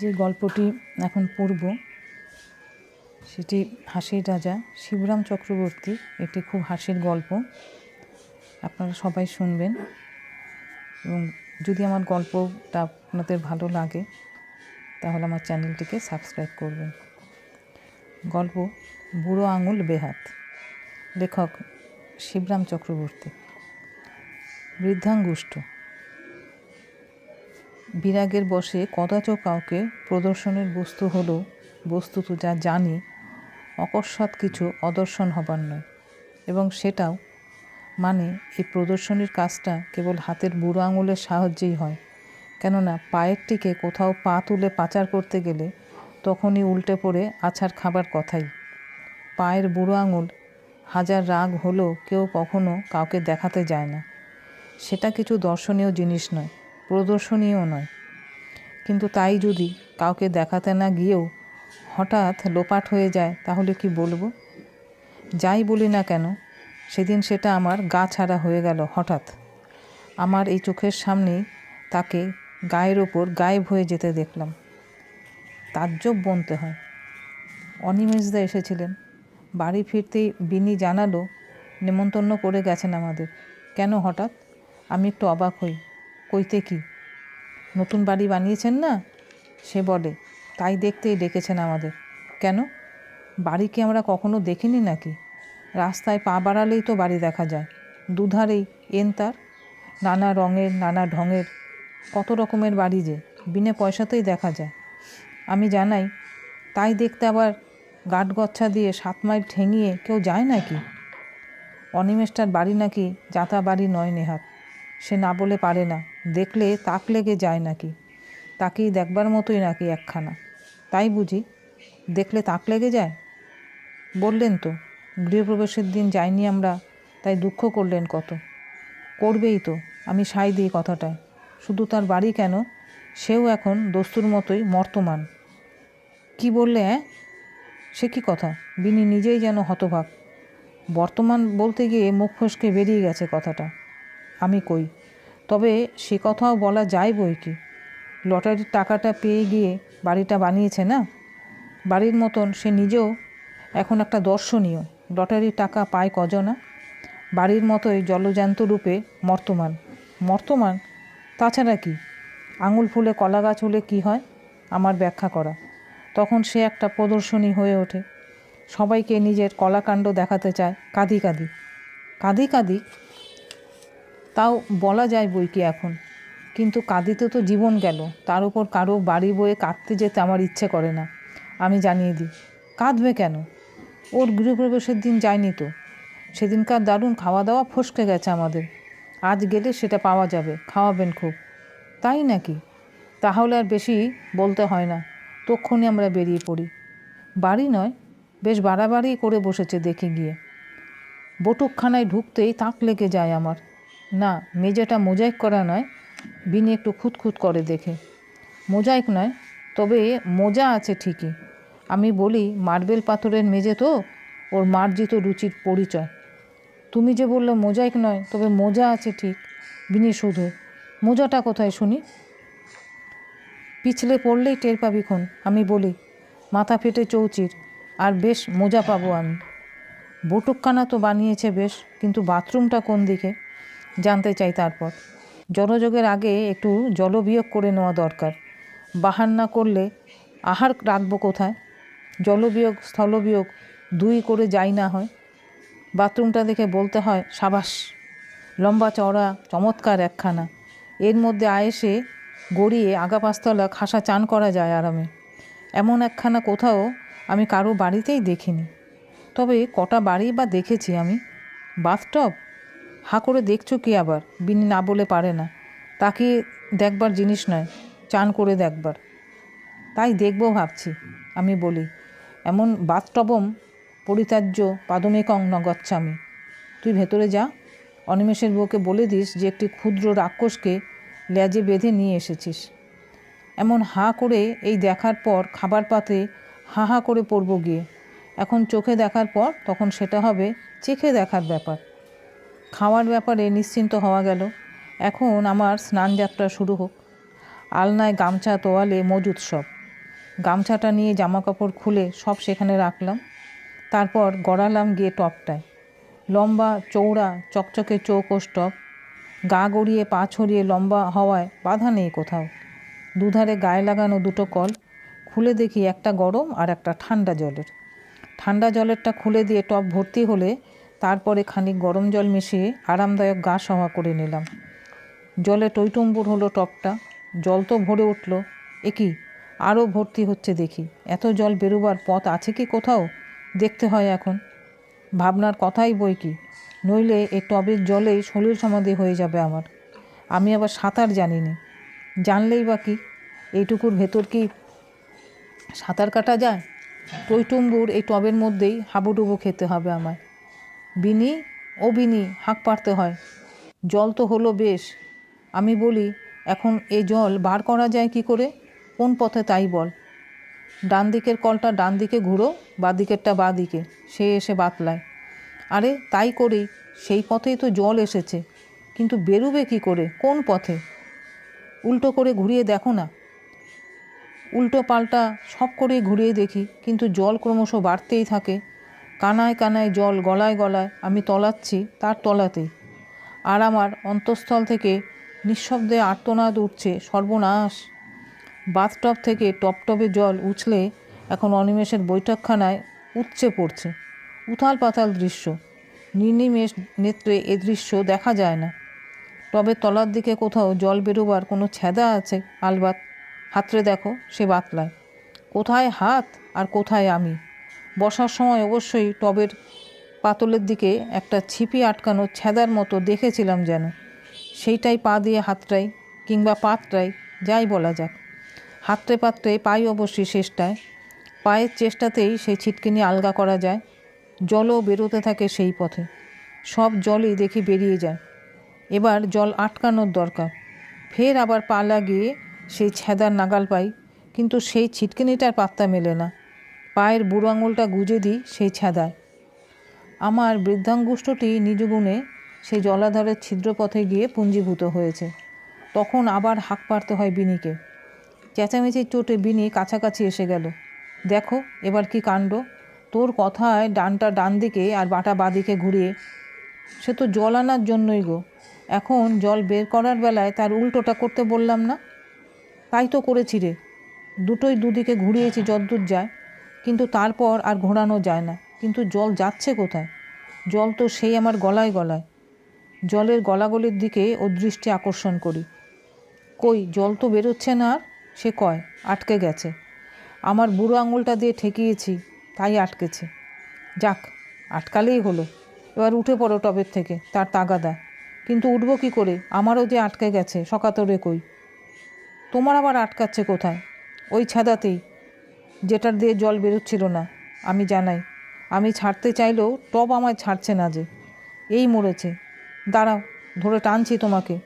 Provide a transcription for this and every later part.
যে গল্পটি এখন পড়ব, সেটি হাসির রাজা শিবরাম চক্রবর্তী, একটি খুব হাসির গল্প। আপনারা সবাই শুনবেন এবং যদি আমার গল্পটা আপনাদের ভালো লাগে, তাহলে আমার চ্যানেলটিকে সাবস্ক্রাইব করবেন। গল্প বুড়ো আঙুল বেহাত, লেখক শিবরাম চক্রবর্তী। বৃদ্ধাঙ্গুষ্ঠ বিরাগের বসে কদাচ কাউকে প্রদর্শনের বস্তু হলো বস্তুত যা জানি, অকস্মাৎ কিছু অদর্শন হবার নয়। এবং সেটাও মানে এই প্রদর্শনীর কাজটা কেবল হাতের বুড়ো আঙুলের সাহায্যেই হয়। কেননা পায়েরটিকে কোথাও পা তুলে পাচার করতে গেলে তখনই উল্টে পড়ে আছাড় খাবার কথাই। পায়ের বুড়ো আঙুল, হাজার রাগ হলেও কেউ কখনো কাউকে দেখাতে যায় না। সেটা কিছু দর্শনীয় জিনিস নয়। প্রদর্শনীয় নয়। কিন্তু তাই যদি কাউকে দেখাতে না গিয়েও হঠাৎ লোপাট হয়ে যায়, তাহলে কি বলব? যাই বলি না কেন, সেদিন সেটা আমার গা ছাড়া হয়ে গেল হঠাৎ। আমার এই চোখের সামনেই তাকে গায়ের ওপর গায়েব হয়ে যেতে দেখলাম। তাজ্জব বনতে হয়। অনিমেষদা এসেছিলেন। বাড়ি ফিরতেই বিনি জানালো, নেমন্তন্ন করে গেছেন আমাদের। কেন হঠাৎ? আমি একটু অবাক হই। কইতে কি? নতুন বাড়ি বানিয়েছেন না? সে বলে, তাই দেখতেই ডেকেছেন আমাদের। কেন? বাড়ি কি আমরা কখনো দেখিনি নাকি? রাস্তায় পা বাড়ালেই তো বাড়ি দেখা যায়। দুধারেই, এন তার? নানা রঙের, নানা ঢঙের। কত রকমের বাড়ি যে, বিনে পয়সাতেই দেখা যায়। আমি জানাই, তাই দেখতে আবার গাটগচ্ছা দিয়ে সাত মাইল ঠেঙিয়ে কেউ যায় নাকি? অনিমেষটার বাড়ি নাকি যাতা বাড়ি নয় নেহাত। সে না বলে পারে না। দেখলে তাক লেগে যায় নাকি? তাকেই দেখবার মতোই নাকি একখানা। তাই বুঝি, দেখলে তাক লেগে যায়? বললেন তো, গৃহপ্রবেশের দিন যাইনি আমরা, তাই দুঃখ করলেন কত? করবেই তো, আমি সাই দিই কথাটায়। শুধু তার বাড়ি কেন? সেও এখন দস্তুর মতোই মর্তমান। কি বললে হ্যাঁ সে কি কথা? বিনি নিজেই যেন হতভাগ। বর্তমান বলতে গিয়ে মুখ ফসকে বেরিয়ে গেছে কথাটা। আমি কই? তবে সে কথাও বলা যায় বই কি? লটারির টাকাটা পেয়ে গিয়ে বাড়িটা বানিয়েছে না? বাড়ির মতন সে নিজেও এখন একটা দর্শনীয়। লটারির টাকা পায় কজনা? বাড়ির মতোই জলজান্ত রূপে মর্তমান। মর্তমান? তাছাড়া কি? আঙুল ফুলে কলা গাছ হলে কী হয়? আমার ব্যাখ্যা করা। তখন সে একটা প্রদর্শনী হয়ে ওঠে। সবাইকে নিজের কলাকাণ্ড দেখাতে চায় কাঁদি কাঁদি। কাঁদি কাঁদি তাও বলা যায় বই কি এখন? কিন্তু কাঁদিতে তো জীবন গেল, তার উপর কারও বাড়ি বয়ে কাঁদতে যেতে আমার ইচ্ছে করে না। আমি জানিয়ে দিই, কাঁদবে কেন? ওর গৃহপ্রবেশের দিন যায়নি তো। সেদিনকার দারুণ খাওয়া দাওয়া ফসকে গেছে আমাদের। আজ গেলে সেটা পাওয়া যাবে, খাওয়াবেন খুব। তাই নাকি? তাহলে আর বেশি বলতে হয় না তক্ষণই আমরা বেরিয়ে পড়ি। বাড়ি নয়, বেশ বাড়াবাড়ি করে বসেছে দেখে গিয়ে। বটুকখানায় ঢুকতেই তাক লেগে যায় আমার। না, মেজেটা মোজাইক করা নয়, বিনি একটু খুঁতখুত করে দেখে। মোজাইক নয়, তবে মোজা আছে ঠিকই। আমি বলি, মার্বেল পাথরের মেজে তো? ওর মার্জিত রুচির পরিচয়। তুমি যে বললে মোজাইক নয়, তবে মোজা আছে ঠিক। বিনি শুধু, মোজাটা কোথায় শুনি? পিছলে পড়লেই টের পাবি খন। আমি বলি, মাথা ফেটে চৌচির, আর বেশ মোজা পাবো আমি। বটুকখানা তো বানিয়েছে বেশ, কিন্তু বাথরুমটা কোন দিকে? জানতে চাই তারপর। জলযোগের আগে একটু জলবিয়োগ করে নেওয়া দরকার। বাহার না করলে আহার রাখব কোথায়? জলবিয়োগ, স্থলবিয়োগ দুই করে যাই না হয়। বাথরুমটা দেখে বলতে হয়, সাবাস, লম্বা চওড়া, চমৎকার একখানা। এর মধ্যে আয়েসে গড়িয়ে আগা পাঁচতলা খাসা চান করা যায় আরামে। এমন একখানা কোথাও আমি কারও বাড়িতেই দেখিনি। তবে কটা বাড়ি বা দেখেছি আমি। বাথটব? হা করে দেখছ কি আবার? বিনি না বলে পারে না। তাকে দেখবার জিনিস নয়, চান করে দেখবার। তাই দেখব ভাবছি, আমি বলি। এমন বাথটবম পরিত্যাজ্য পাদমেকং নগচ্ছামি তুই ভেতরে যা, অনিমেষের বউকে বলে দিস যে একটি ক্ষুদ্র রাক্ষসকে লেজে বেঁধে নিয়ে এসেছিস। এমন হা করে এই দেখার পর খাবার পাতে হা হা করে পড়ব গিয়ে। এখন চোখে দেখার পর তখন সেটা হবে চেখে দেখার ব্যাপার। খাওয়ার ব্যাপারে নিশ্চিন্ত হওয়া গেল। এখন আমার স্নানযাত্রা শুরু হোক। আলনায় গামছা তোয়ালে মজুদ সব। গামছাটা নিয়ে জামা কাপড় খুলে সব সেখানে রাখলাম। তারপর গড়ালাম গিয়ে টপটায়। লম্বা চৌড়া চকচকে চৌকোষ টপ। গা গড়িয়ে পা ছড়িয়ে লম্বা হওয়ায় বাধা নেই কোথাও। দুধারে গায়ে লাগানো দুটো কল। খুলে দেখি একটা গরম আর একটা ঠান্ডা জলের। ঠান্ডা জলেরটা খুলে দিয়ে টপ ভর্তি হলে তারপরে খানিক গরম জল মিশিয়ে আরামদায়ক গা সওয়া করে নিলাম। জলে টইটুম্বুর হলো টপটা। জল তো ভরে উঠল। এ কি? আরও ভর্তি হচ্ছে দেখি। এত জল বেরোবার পথ আছে কি কোথাও? দেখতে হয় এখন। ভাবনার কথাই বই কি? নইলে এই টবের জলেই শরীর সমাধি হয়ে যাবে আমার। আমি আবার সাঁতার জানি না জানলেই বা কি? এইটুকুর ভেতর কি সাঁতার কাটা যায়? টইটুম্বুর এই টবের মধ্যেই হাবুডুবু খেতে হবে আমায়। বিনি, ও বিনি, হাঁক পারতে হয়। জল তো হলো বেশ। আমি বলি, এখন এ জল বার করা যায় কি করে? কোন পথে তাই বল। ডান দিকের কলটা ডান দিকে ঘুরো, বা দিকেরটা বা দিকে। সে এসে বাতলায়। আরে, তাই করেই। সেই পথেই তো জল এসেছে। কিন্তু বেরুবে কি করে? কোন পথে? উল্টো করে ঘুরিয়ে দেখো না। উল্টো পাল্টা সব করেই ঘুরিয়ে দেখি, কিন্তু জল ক্রমশ বাড়তেই থাকে। কানায় কানায় জল গলায় গলায় আমি তলাচ্ছি তার তলাতেই। আর আমার অন্তঃস্থল থেকে নিঃশব্দে আর্তনাদ উঠছে সর্বনাশ। বাথটব থেকে টপটপে জল উছলে এখন অনিমেষের বৈঠকখানায় উচ্ছে পড়ছে। উথাল পাতাল দৃশ্য। নির্নিমেষ নেত্রে এ দৃশ্য দেখা যায় না। টবের তলার দিকে কোথাও জল বেরোবার কোনো ছেদা আছে? আলবাত, হাতরে দেখো সে বাতলায়। কোথায় হাত আর কোথায় আমি? বসার সময় অবশ্যই টবের পাতলের দিকে একটা ছিপি আটকানো ছেদার মতো দেখেছিলাম যেন। সেইটাই পা দিয়ে হাতটাই কিংবা পাতটাই যাই বলা যাক। হাতড়ে পাত্রে পাই অবশ্যই শেষটায়। পায়ের চেষ্টাতেই সেই ছিটকিনি আলগা করা যায়। জলও বেরোতে থাকে সেই পথে। সব জলই দেখি বেরিয়ে যায়। এবার জল আটকানোর দরকার। ফের আবার পা লাগিয়ে সেই ছেদার নাগাল পাই, কিন্তু সেই ছিটকিনিটার পাত্তা মেলে না। পায়ের বুড়ো আঙুলটা গুজে দিই সেই ছাদায়। আমার বৃদ্ধাঙ্গুষ্ঠটি নিজ গুণে সেই জলাধারের ছিদ্রপথে গিয়ে পুঞ্জীভূত হয়েছে। তখন আবার হাঁক পারতে হয় বিনিকে। চেঁচামেচির চোটে বিনি কাছাকাছি এসে গেল। দেখো, এবার কি কাণ্ড? তোর কথায় ডানটা ডান দিকে আর বাটা বাদিকে ঘুরিয়ে। সে তো জল আনার জন্যই গো। এখন জল বের করার বেলায় তার উল্টোটা করতে বললাম না? তাই তো করেছি রে। দুটোই দুদিকে ঘুরিয়েছি যদ্দূর যায়। কিন্তু তারপর আর ঘোরানো যায় না। কিন্তু জল যাচ্ছে কোথায়? জল তো সেই আমার গলায় গলায়। জলের গলাগলির দিকে ও দৃষ্টি আকর্ষণ করি। কই, জল তো বেরোচ্ছে না আর? সে কয়, আটকে গেছে। আমার বুড়ো আঙুলটা দিয়ে ঠেকিয়েছি, তাই আটকেছে। যাক, আটকালেই হলো। এবার উঠে পড়ো টবের থেকে, তার তাগাদা। কিন্তু উঠবো কী করে? আমারও যে আটকে গেছে, সকাতরে কই? তোমার আবার আটকাচ্ছে কোথায়? ওই ছাদাতেই। যেটার দিয়ে জল বেরোচ্ছিল না, আমি জানাই। আমি ছাড়তে চাইলেও টব আমায় ছাড়ছে না যে। এই মরেছে। দাঁড়াও, ধরে টানছি তোমাকে।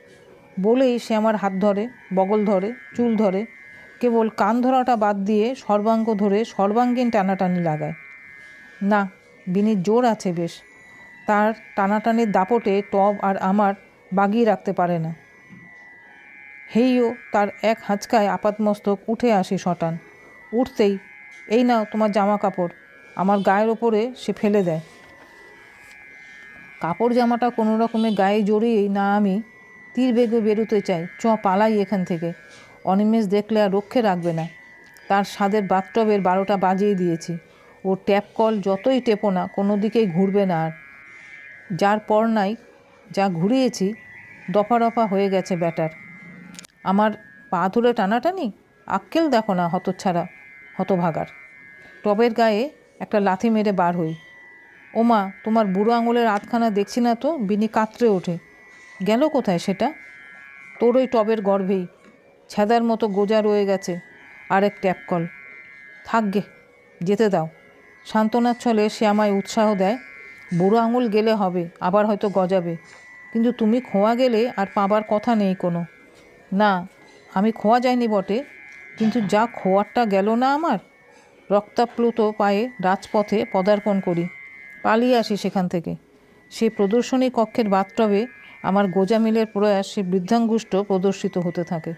বলেই সে আমার হাত ধরে, বগল ধরে, চুল ধরে, কেবল কান ধরাটা বাদ দিয়ে সর্বাঙ্গ ধরে সর্বাঙ্গীন টানাটানি লাগায়। না বিনির জোর আছে বেশ। তার টানাটানির দাপটে টব আর আমার বাগিয়ে রাখতে পারে না। হেইও তার এক হাঁচকায় আপাতমস্তক উঠে আসি শটান। উঠতেই, এই নাও তোমার জামা কাপড় আমার গায়ের ওপরে সে ফেলে দেয়। কাপড় জামাটা কোনো রকমে গায়ে জড়িয়েই না আমি তীর বেগে বেরোতে চাই, চ, পালাই এখান থেকে। অনিমেষ দেখলে আর রক্ষে রাখবে না। তার স্বাদের বাথটবের বারোটা বাজিয়ে দিয়েছি। ও ট্যাপ কল যতই টেপো না, কোনো দিকেই ঘুরবে না আর। যার পর নাই, যা ঘুরিয়েছি দফা রফা হয়ে গেছে ব্যাটার। আমার পা ধরে টানাটানি? আক্কেল দেখো না হতচ্ছাড়া। হতভাগার। টবের গায়ে একটা লাথি মেরে বার হই। ওমা, তোমার বুড়ো আঙুলের আধখানা দেখছি না তো? বিনি কাতরে ওঠে। গেল কোথায় সেটা? তোর ওই টবের গর্ভেই। ছেদার মতো গোজা রয়ে গেছে আর এক ট্যাপ কল। থাকগে যেতে দাও। সান্ত্বনার ছলে সে আমায় উৎসাহ দেয়, বুড়ো আঙুল গেলে হবে, আবার হয়তো গজাবে। কিন্তু তুমি খোয়া গেলে আর পাবার কথা নেই কোনো। না, আমি খোয়া যায়নি বটে কিন্তু যা খোয়ারটা গেল না আমার? রক্তাপ্লুত পায়ে রাজপথে পদার্পণ করি, পালিয়ে আসি সেখান থেকে। সেই প্রদর্শনী কক্ষের বাথটবে আমার গোজামিলের প্রয়াস সে বৃদ্ধাঙ্গুষ্ট প্রদর্শিত হতে থাকে।